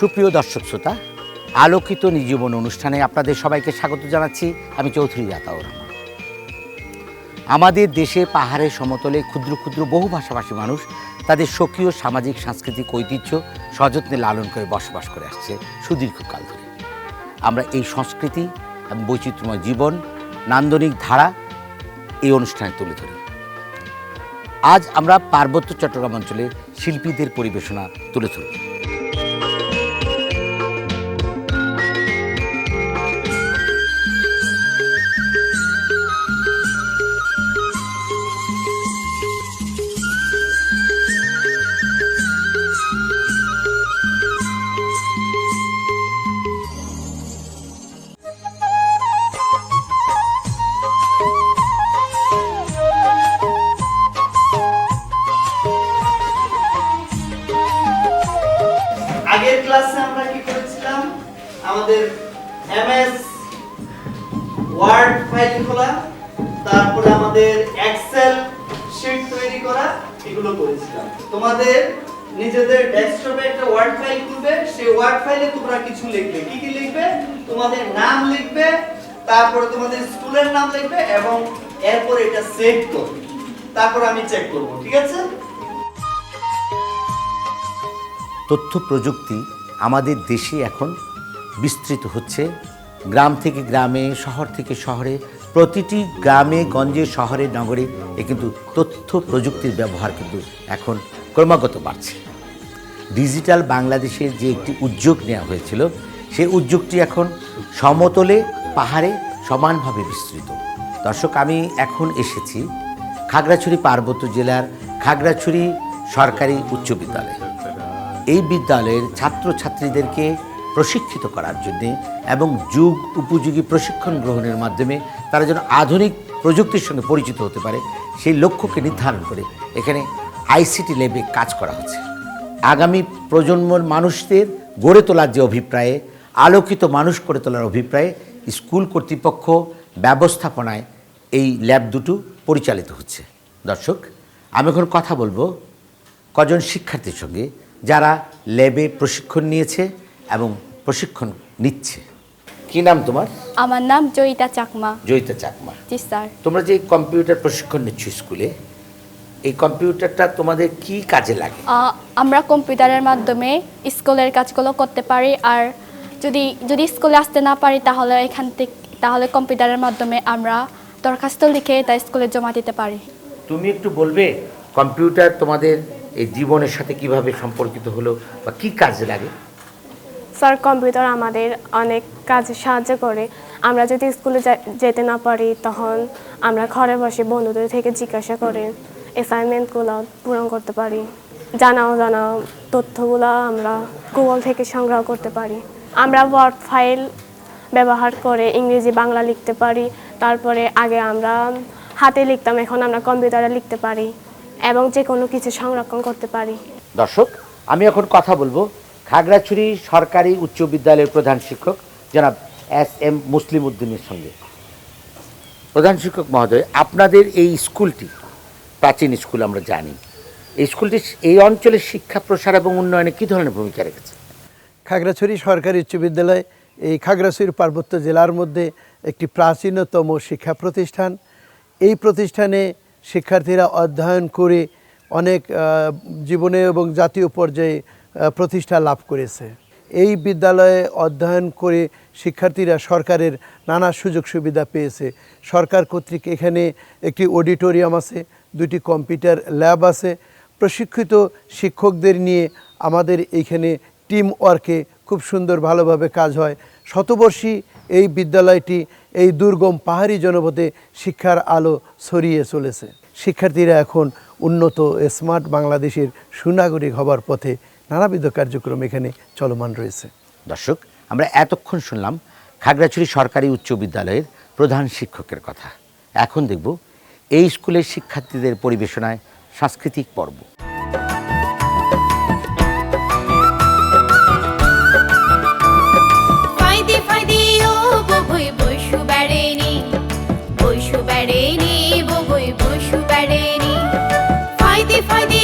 সুপ্রিয় দর্শক শ্রোতা, আলোকিত নিজীবন অনুষ্ঠানে আপনাদের সবাইকে স্বাগত জানাচ্ছি আমি চৌধুরী আতাউর রহমান। আমাদের দেশে পাহাড়ের সমতলে ক্ষুদ্র ক্ষুদ্র বহু ভাষাভাষী মানুষ তাদের স্বকীয় সামাজিক, সাংস্কৃতিক ঐতিহ্য সযত্নে লালন করে বসবাস করে আসছে সুদীর্ঘকাল ধরে। আমরা এই সংস্কৃতি এবং বৈচিত্র্যময় জীবন, নান্দনিক ধারা এই অনুষ্ঠানে তুলে ধরি। আজ আমরা পার্বত্য চট্টগ্রাম অঞ্চলে শিল্পীদের পরিবেশনা তুলে ধরব। আমি চেক করব, ঠিক আছে? তথ্য প্রযুক্তি আমাদের দেশে এখন বিস্তৃত হচ্ছে। গ্রাম থেকে গ্রামে, শহর থেকে শহরে, প্রতিটি গ্রামে, গঞ্জে, শহরে, নগরে এ কিন্তু তথ্য প্রযুক্তির ব্যবহার কিন্তু এখন ক্রমাগত বাড়ছে। ডিজিটাল বাংলাদেশের যে একটি উদ্যোগ নেওয়া হয়েছিল সেই উদ্যোগটি এখন সমতলে, পাহাড়ে সমানভাবে বিস্তৃত। দর্শক, আমি এখন এসেছি খাগড়াছড়ি পার্বত্য জেলার খাগড়াছড়ি সরকারি উচ্চ বিদ্যালয়। এই বিদ্যালয়ের ছাত্রছাত্রীদেরকে প্রশিক্ষিত করার জন্যে এবং যুগ উপযোগী প্রশিক্ষণ গ্রহণের মাধ্যমে তারা যেন আধুনিক প্রযুক্তির সঙ্গে পরিচিত হতে পারে, সেই লক্ষ্যকে নির্ধারণ করে এখানে আইসিটি ল্যাবে কাজ করা হচ্ছে। আগামী প্রজন্মর মানুষদের গড়ে তোলার যে অভিপ্রায়ে, আলোকিত মানুষ করে তোলার অভিপ্রায়ে, স্কুল কর্তৃপক্ষ ব্যবস্থাপনায় এই ল্যাব দুটো পরিচালিত হচ্ছে। দর্শক আমি এখন কথা বলব কজন শিক্ষার্থীর সঙ্গে যারা ল্যাবে প্রশিক্ষণ নিয়েছে এবং প্রশিক্ষণ নিচ্ছে। কি নাম তোমার? আমার নাম জয়িতা চাকমা। জয়িতা চাকমা। জি স্যার। তোমরা যে কম্পিউটার প্রশিক্ষণ নিচ্ছ স্কুলে এই কম্পিউটারটা তোমাদের কি কাজে লাগে? আমরা কম্পিউটারের মাধ্যমে স্কুলের কাজগুলো করতে পারি আর যদি যদি স্কুলে আসতে না পারি তাহলে এখান থেকে তাহলে কম্পিউটারের মাধ্যমে আমরা দরখাস্ত লিখে তা স্কুলে জমা দিতে পারি। তুমি একটু বলবে কম্পিউটার তোমাদের এই জীবনের সাথে কীভাবে সম্পর্কিত হলো বা কি কাজে লাগে? স্যার কম্পিউটার আমাদের অনেক কাজে সাহায্য করে। আমরা যদি স্কুলে যেতে না পারি তখন আমরা ঘরে বসে বন্ধুদের থেকে জিজ্ঞাসা করে অ্যাসাইনমেন্টগুলো পূরণ করতে পারি। জানা অজানা তথ্যগুলো আমরা গুগল থেকে সংগ্রহ করতে পারি। আমরা ওয়ার্ড ফাইল ব্যবহার করে ইংরেজি বাংলা লিখতে পারি। তারপরে আগে আমরা হাতে লিখতাম এখন আমরা কম্পিউটারে লিখতে পারি এবং যে কোনো কিছু সংরক্ষণ করতে পারি। দর্শক আমি এখন কথা বলব খাগড়াছড়ি সরকারি উচ্চ বিদ্যালয়ের প্রধান শিক্ষক জনাব এস এম মুসলিম উদ্দিনের সঙ্গে। প্রধান শিক্ষক মহোদয় আপনাদের এই স্কুলটি প্রাচীন স্কুল আমরা জানি এই স্কুলটি এই অঞ্চলের শিক্ষা প্রসার এবং উন্নয়নে কী ধরনের ভূমিকা রেখেছে? খাগড়াছড়ি সরকারি উচ্চ বিদ্যালয় এই খাগড়াছড়ি পার্বত্য জেলার মধ্যে একটি প্রাচীনতম শিক্ষা প্রতিষ্ঠান। এই প্রতিষ্ঠানে শিক্ষার্থীরা অধ্যয়ন করে অনেক জীবনে এবং জাতীয় পর্যায়ে প্রতিষ্ঠা লাভ করেছে। এই বিদ্যালয়ে অধ্যয়ন করে শিক্ষার্থীরা সরকারের নানা সুযোগ সুবিধা পেয়েছে। সরকার কর্তৃক এখানে একটি অডিটোরিয়াম আছে, দুটি কম্পিউটার ল্যাব আছে। প্রশিক্ষিত শিক্ষকদের নিয়ে আমাদের এইখানে টিম ওয়ার্কে খুব সুন্দর ভালোভাবে কাজ হয়। শতবর্ষী এই বিদ্যালয়টি এই দুর্গম পাহাড়ি জনপদে শিক্ষার আলো ছড়িয়ে চলেছে। শিক্ষার্থীরা এখন উন্নত স্মার্ট বাংলাদেশের সুনাগরিক হবার পথে নানাবিধ কার্যক্রম এখানে চলমান রয়েছে। দর্শক, আমরা এতক্ষণ শুনলাম খাগড়াছড়ি সরকারি উচ্চ বিদ্যালয়ের প্রধান শিক্ষকের কথা। এখন দেখব এই স্কুলের শিক্ষার্থীদের পরিবেশনায় সাংস্কৃতিক পর্ব। ফাইদে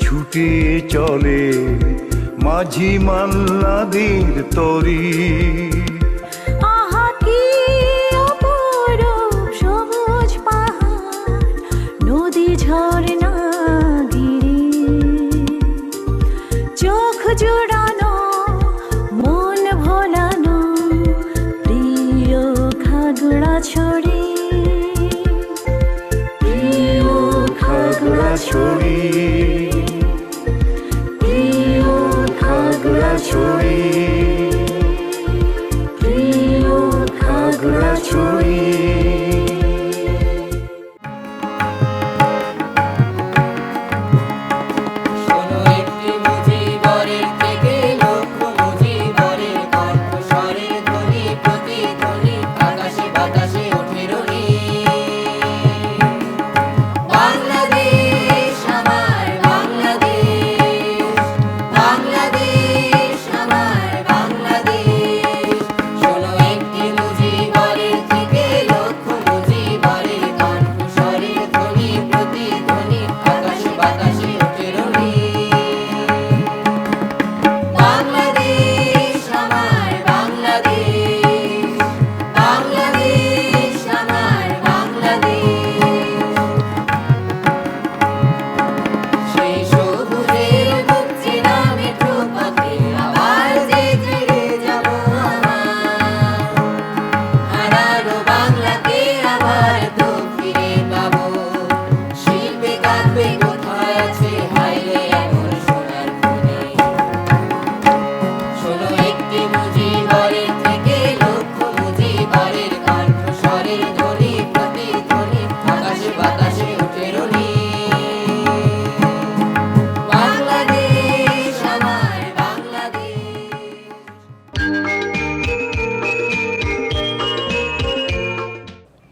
ছুটে চলে মাঝি দিন তরী।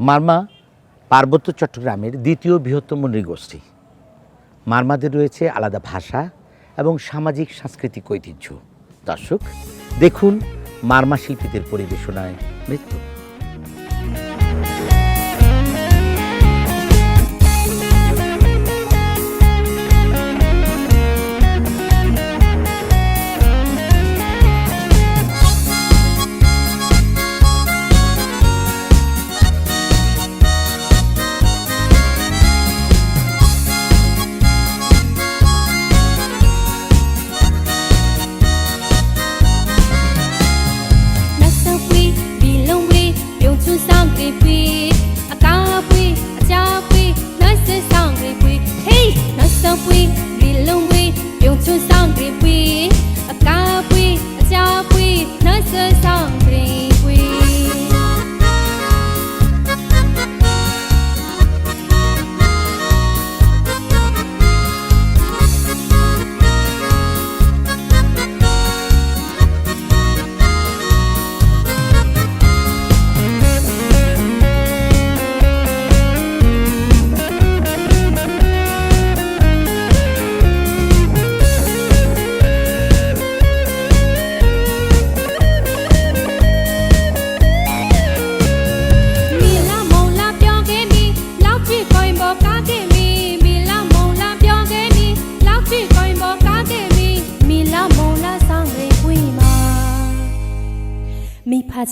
মারমা পার্বত্য চট্টগ্রামের দ্বিতীয় বৃহত্তম নৃগোষ্ঠী। মারমাদের রয়েছে আলাদা ভাষা এবং সামাজিক সাংস্কৃতিক ঐতিহ্য। দর্শক, দেখুন মারমা শিল্পীদের পরিবেশনায় মৃত্যু।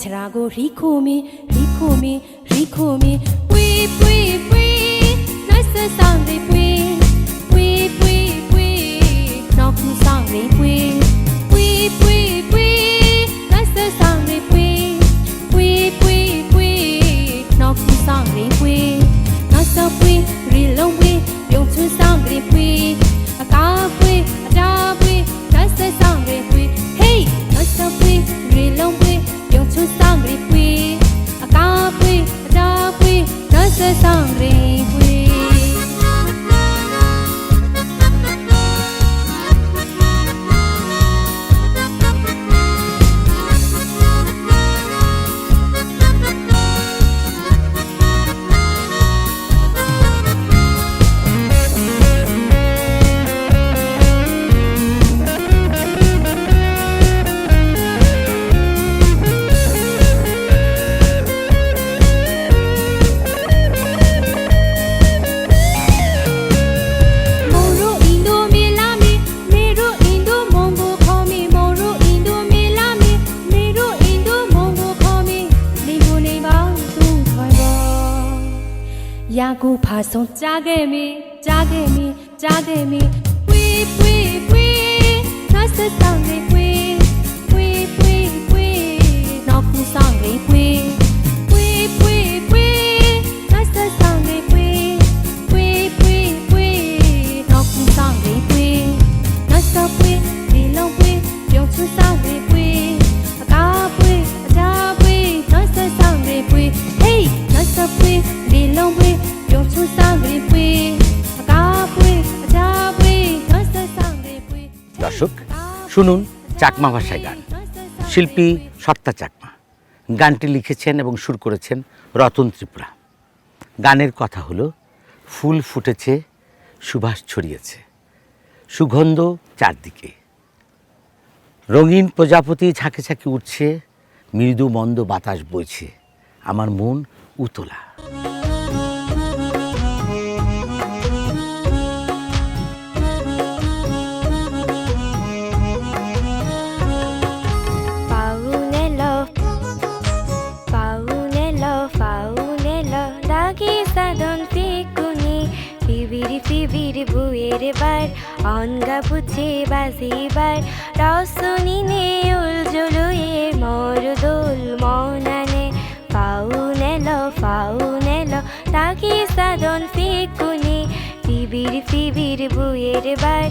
ချရာကိုရီခိုမီရီခိုမီရီခိုမီပွီပွီပွီ nice sound တွေပွီပွီပွီပွီ knock sound တွေပွီပွီပွီပွီ nice sound တွေပွီပွီပွီပွီ knock sound တွေပွီ nice sound ပွီရီလုံးပွီပြုံးချွန်း sound တွေပွီ se sonríe. শুনুন চাকমা ভাষায় গান। শিল্পী সত্তা চাকমা। গানটি লিখেছেন এবং সুর করেছেন রতন ত্রিপুরা। গানের কথা হলো, ফুল ফুটেছে সুভাষ ছড়িয়েছে। সুগন্ধ চারদিকে। রঙিন প্রজাপতি ঝাঁকে ঝাঁকে উঠছে, মৃদু মন্দ বাতাস বইছে। আমার মন উতলা। পুছে বাজিবার রসনিনে উলজুলুয়ে মোর দোল মনানে। ফাও নেল তাকি সাদন ফিকুনি। ফিবির ফিবির বুয়ের বার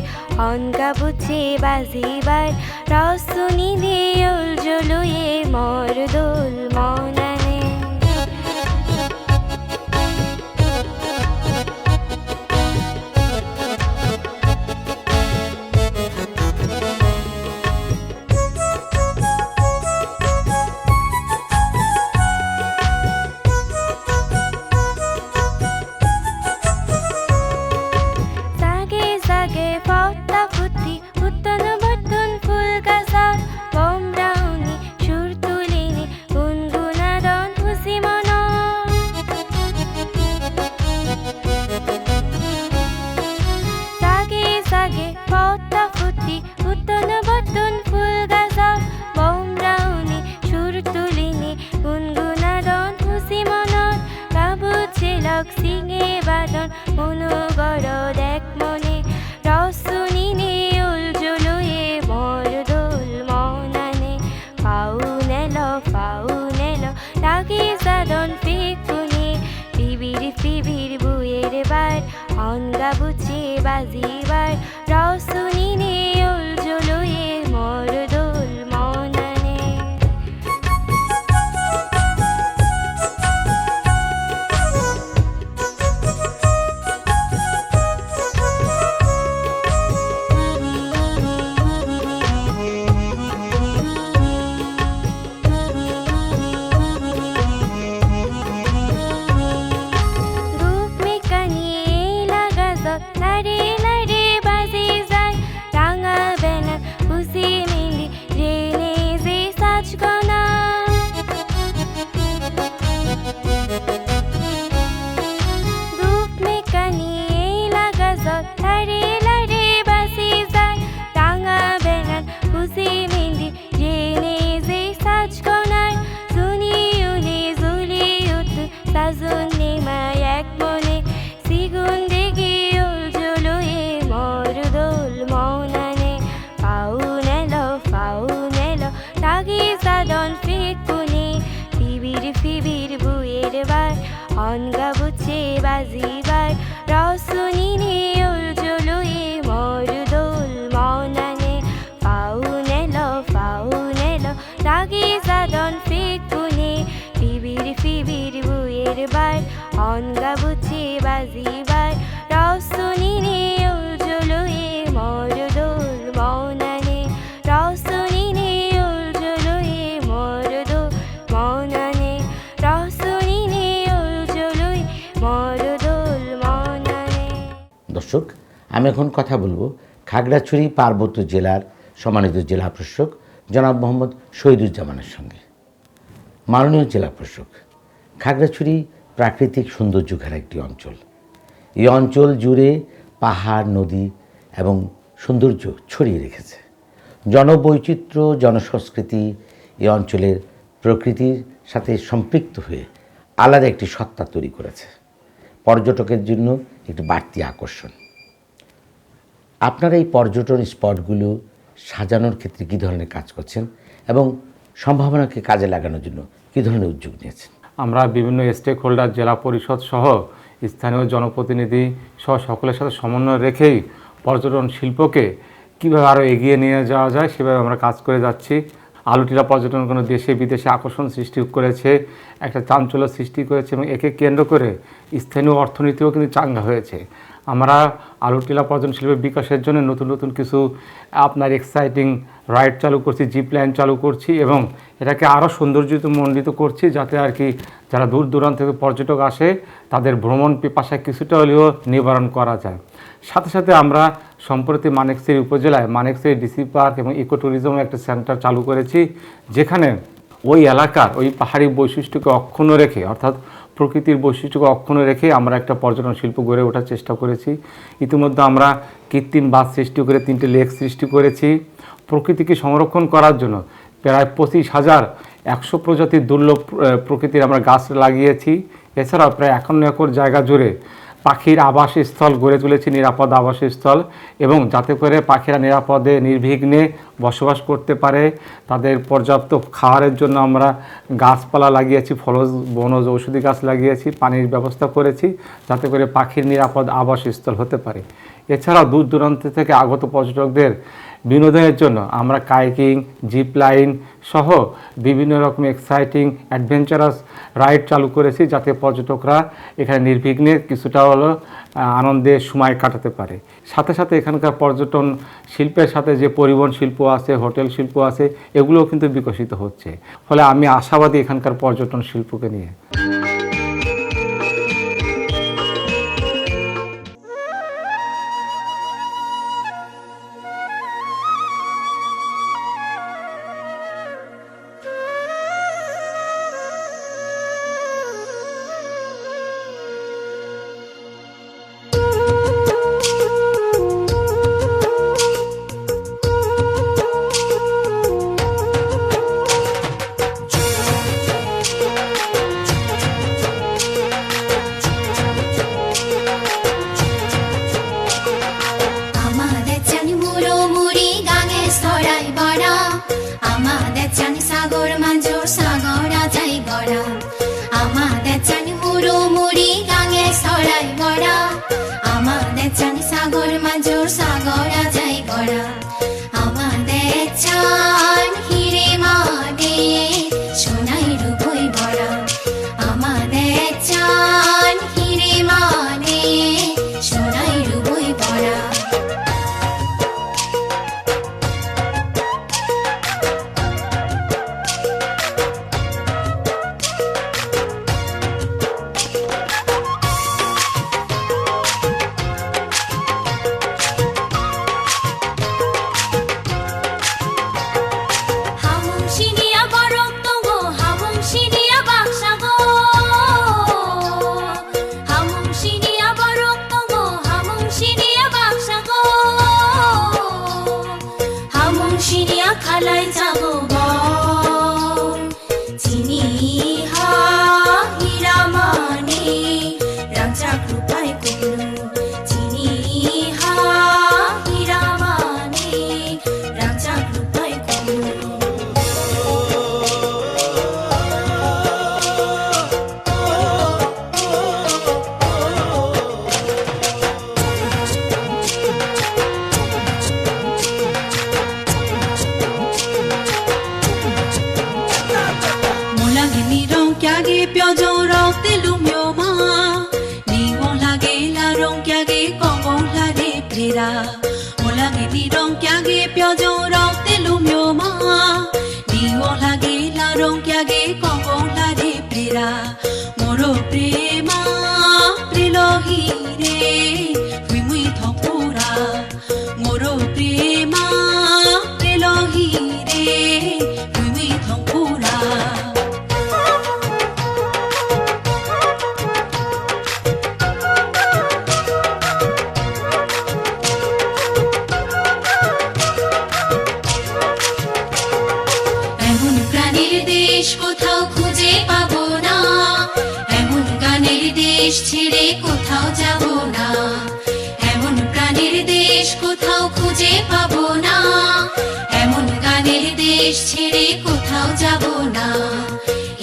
অনগা বুছে বাজিবার রসনিনে উলজুলুয়ে মোর দোল মনানে। বাসের বাই অনগা বাজি বাই দর্শক, আমি এখন কথা বলব খাগড়াছড়ি, পার্বত্য জেলার সম্মানিত জেলা প্রশাসক জনাব মোহাম্মদ শহীদুজ্জামানের সঙ্গে। মাননীয় জেলা প্রশাসক খাগড়াছড়ি প্রাকৃতিক সৌন্দর্য ঘেরা একটি অঞ্চল। এই অঞ্চল জুড়ে পাহাড়, নদী এবং সৌন্দর্য ছড়িয়ে রেখেছে। জনবৈচিত্র্য, জনসংস্কৃতি এই অঞ্চলের প্রকৃতির সাথে সম্পৃক্ত হয়ে আলাদা একটি সত্তা তৈরি করেছে। পর্যটকের জন্য একটি বাড়তি আকর্ষণ। আপনারা এই পর্যটন স্পটগুলো সাজানোর ক্ষেত্রে কী ধরনের কাজ করছেন এবং সম্ভাবনাকে কাজে লাগানোর জন্য কী ধরনের উদ্যোগ নিয়েছেন? আমরা বিভিন্ন স্টেক হোল্ডার জেলা পরিষদ সহ স্থানীয় জনপ্রতিনিধি সহ সকলের সাথে সমন্বয় রেখেই পর্যটন শিল্পকে কীভাবে আরও এগিয়ে নিয়ে যাওয়া যায় সেভাবে আমরা কাজ করে যাচ্ছি। আলুটিলা পর্যটন কোনো দেশে বিদেশে আকর্ষণ সৃষ্টি করেছে, একটা চাঞ্চল্য সৃষ্টি করেছে এবং একে কেন্দ্র করে স্থানীয় অর্থনীতিও কিন্তু চাঙ্গা হয়েছে। আমরা আলুটিলা পর্যটন শিল্পের বিকাশের জন্য নতুন নতুন কিছু আপনার এক্সাইটিং রাইড চালু করছি জিপ লাইন চালু করছি এবং এটাকে আরও সৌন্দর্যিত মণ্ডিত করছি যাতে আর কি যারা দূর দূরান্ত থেকে পর্যটক আসে, তাদের ভ্রমণ পিপাসায় কিছুটা হলেও নিবারণ করা যায়। সাথে সাথে আমরা সম্প্রতি মানেকশ্রী উপজেলায় মানেকশ্রী ডিসি পার্ক এবং ইকো ট্যুরিজম একটা সেন্টার চালু করেছি, যেখানে ওই এলাকার ওই পাহাড়ি বৈশিষ্ট্যকে অক্ষুণ্ণ রেখে, অর্থাৎ প্রকৃতির বৈশিষ্ট্যকে অক্ষুণ্ণ রেখে আমরা একটা পর্যটন শিল্প গড়ে ওঠার চেষ্টা করেছি। ইতিমধ্যে আমরা কৃত্রিম বাঁধ সৃষ্টি করে, তিনটে লেক সৃষ্টি করেছি। প্রকৃতিকে সংরক্ষণ করার জন্য প্রায় পঁচিশ হাজার একশো প্রজাতির দুর্লভ প্রকৃতির আমরা গাছ লাগিয়েছি। এছাড়াও প্রায় একান্ন একর জায়গা জুড়ে পাখির আবাসস্থল গড়ে তুলেছি নিরাপদ আবাসস্থল এবং যাতে করে পাখিরা নিরাপদে, নির্বিঘ্নে বসবাস করতে পারে। তাদের পর্যাপ্ত খাওয়ারের জন্য আমরা গাছপালা লাগিয়েছি, ফলজ বনজ ঔষধি গাছ লাগিয়েছি, পানির ব্যবস্থা করেছি যাতে করে পাখির নিরাপদ আবাসস্থল হতে পারে। এছাড়াও দূর দূরান্ত থেকে আগত পর্যটকদের বিনোদনের জন্য আমরা কাইকিং জিপ লাইন সহ বিভিন্ন রকম এক্সাইটিং অ্যাডভেঞ্চারাস রাইড চালু করেছি যাতে পর্যটকরা এখানে নির্বিঘ্নে কিছুটা হলো আনন্দে সময় কাটাতে পারে। সাথে সাথে এখানকার পর্যটন শিল্পের সাথে যে পরিবহন শিল্প আছে, হোটেল শিল্প আছে, এগুলোও কিন্তু বিকশিত হচ্ছে। ফলে আমি আশাবাদী এখানকার পর্যটন শিল্পকে নিয়ে। পাবো না এমন গানের দেশ ছেড়ে কোথাও যাব না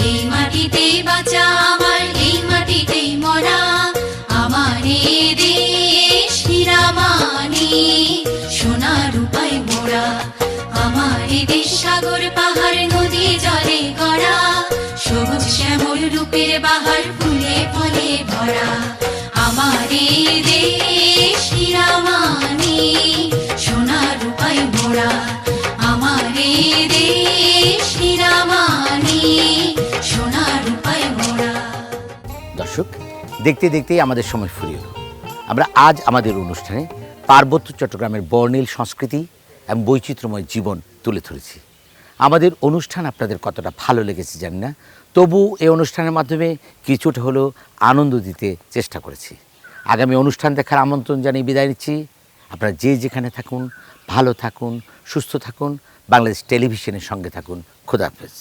এই বাঁচা আমার, এই মরা। আমার দেশ হীরামানি, সোনার রূপায় মোড়া আমার দেশ সাগর, পাহাড়, নদী, জলে গড়া সবুজ শ্যামল রূপের বাহার ফুলে ফলে ভরা। আমার এ দর্শক, দেখতে দেখতেই আমাদের সময় ফুরিয়ে এলো। আমরা আজ আমাদের অনুষ্ঠানে পার্বত্য চট্টগ্রামের বর্ণিল সংস্কৃতি এবং বৈচিত্র্যময় জীবন তুলে ধরেছি। আমাদের অনুষ্ঠান আপনাদের কতটা ভালো লেগেছে জানি না তবু এই অনুষ্ঠানের মাধ্যমে কিছুটা হলেও আনন্দ দিতে চেষ্টা করেছি। আগামী অনুষ্ঠান দেখার আমন্ত্রণ জানিয়ে বিদায় নিচ্ছি। আপনারা যে যেখানে থাকুন, ভালো থাকুন, সুস্থ থাকুন, বাংলাদেশ টেলিভিশনের সঙ্গে থাকুন। খুদাহাফেজ